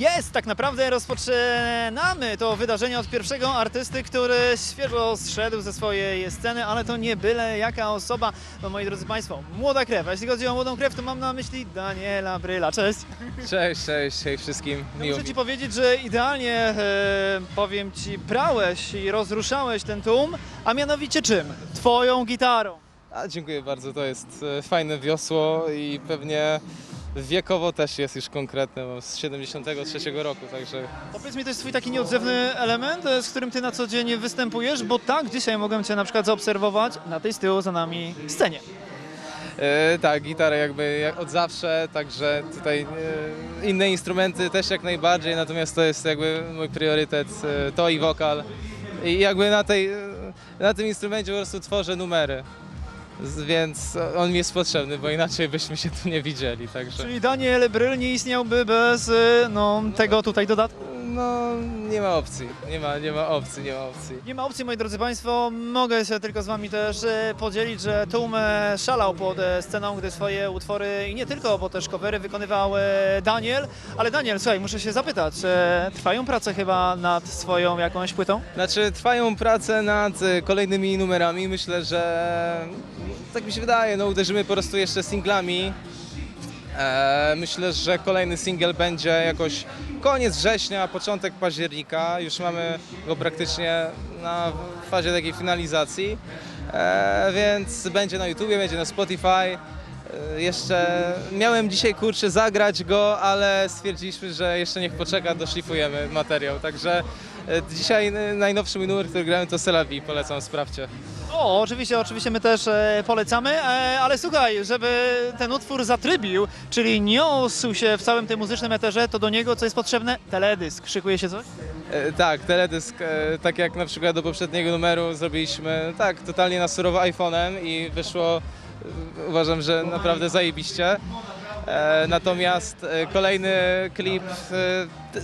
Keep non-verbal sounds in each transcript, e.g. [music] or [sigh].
jest! Tak naprawdę rozpoczynamy to wydarzenie od pierwszego artysty, który świeżo zszedł ze swojej sceny, ale to nie byle jaka osoba, bo moi drodzy Państwo, młoda krew. A jeśli chodzi o młodą krew, to mam na myśli Daniela Bryla. Cześć! Cześć, cześć, hej wszystkim. No muszę. Ci powiedzieć, że idealnie, e, powiem Ci, brałeś i rozruszałeś ten tłum, a mianowicie czym? Twoją gitarą. A, dziękuję bardzo, to jest e, fajne wiosło i pewnie wiekowo też jest już konkretne, bo z 73 roku, także Powiedz mi, to jest twój taki nieodzewny element, e, z którym ty na co dzień występujesz, bo tak, dzisiaj mogłem cię na przykład zaobserwować na tej z tyłu za nami scenie. e, tak, gitarę jakby jak od zawsze, także tutaj e, inne instrumenty też jak najbardziej, natomiast to jest jakby mój priorytet, e, to i wokal. I jakby na, tej, na tym instrumencie po prostu tworzę numery. Więc on mi jest potrzebny, bo inaczej byśmy się tu nie widzieli, także... Czyli Daniel Bryl nie istniałby bez e, no, tego tutaj dodatku. No, nie ma opcji. Nie ma, nie ma opcji, nie ma opcji. Nie ma opcji, moi drodzy Państwo, mogę się tylko z Wami też e, podzielić, że tłum e, szalał pod e, sceną, gdy swoje utwory i nie tylko, bo też covery wykonywał e, Daniel. Ale Daniel, słuchaj, muszę się zapytać, e, trwają prace chyba nad swoją jakąś płytą? Znaczy, trwają prace nad kolejnymi numerami. Myślę, że tak mi się wydaje, no uderzymy po prostu jeszcze singlami. E, myślę, że kolejny singiel będzie jakoś koniec września, początek października. Już mamy go praktycznie na fazie takiej finalizacji. E, więc będzie na YouTubie, będzie na Spotify. E, Jeszcze miałem dzisiaj kurczę zagrać go, ale stwierdziliśmy, że jeszcze niech poczeka, doszlifujemy materiał. Także e, dzisiaj najnowszy mój numer, który grałem to Selavi, polecam, sprawdźcie. O, oczywiście, oczywiście my też e, polecamy, e, ale słuchaj, żeby ten utwór zatrybił, czyli niósł się w całym tym muzycznym eterze, to do niego co jest potrzebne? Teledysk. Szykuje się coś? E, Tak, teledysk, tak jak na przykład do poprzedniego numeru zrobiliśmy, tak, totalnie na surowo iPhone'em i wyszło, uważam, że naprawdę zajebiście. Natomiast kolejny klip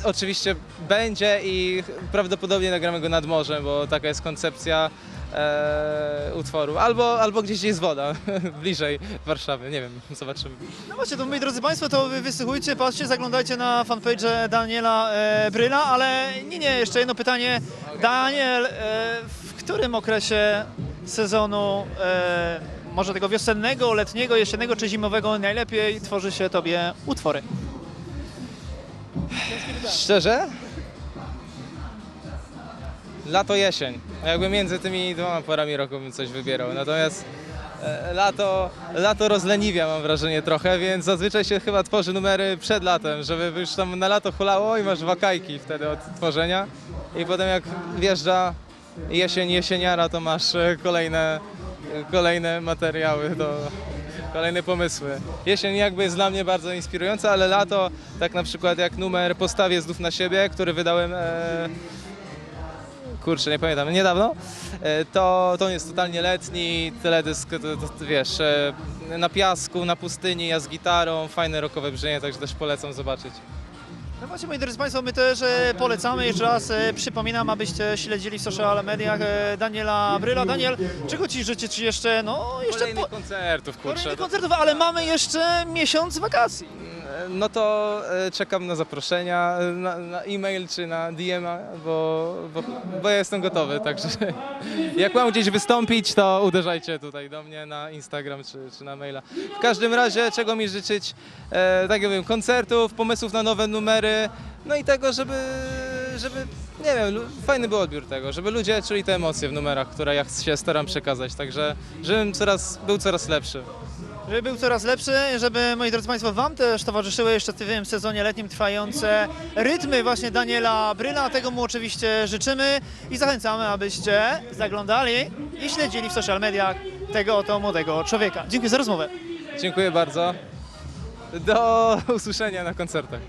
oczywiście będzie i prawdopodobnie nagramy go nad morzem, bo taka jest koncepcja e, utworu. Albo, albo gdzieś jest woda, [laughs] bliżej Warszawy, nie wiem, zobaczymy. No właśnie, to moi drodzy Państwo, to wy wysłuchujcie, patrzcie, zaglądajcie na fanpage Daniela e, Bryla, ale nie, nie, jeszcze jedno pytanie. Daniel, e, w którym okresie sezonu, e, może tego wiosennego, letniego, jesiennego czy zimowego najlepiej tworzy się Tobie utwory? Szczerze? Lato, jesień. Jakby między tymi dwoma porami roku bym coś wybierał. Natomiast e, lato, lato rozleniwia mam wrażenie trochę, więc zazwyczaj się chyba tworzy numery przed latem, żeby już tam na lato hulało i masz wakajki wtedy od tworzenia. I potem jak wjeżdża jesień, jesieniara, to masz e, kolejne, kolejne materiały do, kolejne pomysły. Jesień jakby jest dla mnie bardzo inspirująca, ale lato, tak na przykład jak numer Postawię znów na siebie, który wydałem, e, kurczę, nie pamiętam, niedawno, e, to, to on jest totalnie letni, teledysk, to, to, to, wiesz, e, na piasku, na pustyni, ja z gitarą, fajne rockowe brzmienie, także też polecam zobaczyć. No właśnie, moi drodzy Państwo, my też e, polecamy. Jeszcze raz e, przypominam, abyście śledzili w social mediach e, Daniela Bryla. Daniel, czego Ci życzyć jeszcze? No, jeszcze Kolejnych po, koncertów, kurczę. kolejnych koncertów, ale mamy jeszcze miesiąc wakacji. No to czekam na zaproszenia, na, na e-mail czy na DM-a, bo, bo, bo ja jestem gotowy, także [laughs] jak mam gdzieś wystąpić, to uderzajcie tutaj do mnie na Instagram czy, czy na maila. W każdym razie, czego mi życzyć, e, tak jak wiem, koncertów, pomysłów na nowe numery, no i tego, żeby, żeby nie wiem, fajny był odbiór tego, żeby ludzie czuli te emocje w numerach, które ja się staram przekazać, także żebym coraz, był coraz lepszy. Żeby był coraz lepszy, żeby, moi drodzy Państwo, Wam też towarzyszyły jeszcze w tym sezonie letnim trwające rytmy właśnie Daniela Bryla. Tego mu oczywiście życzymy i zachęcamy, abyście zaglądali i śledzili w social mediach tego oto młodego człowieka. Dziękuję za rozmowę. Dziękuję bardzo. Do [laughs] usłyszenia na koncertach.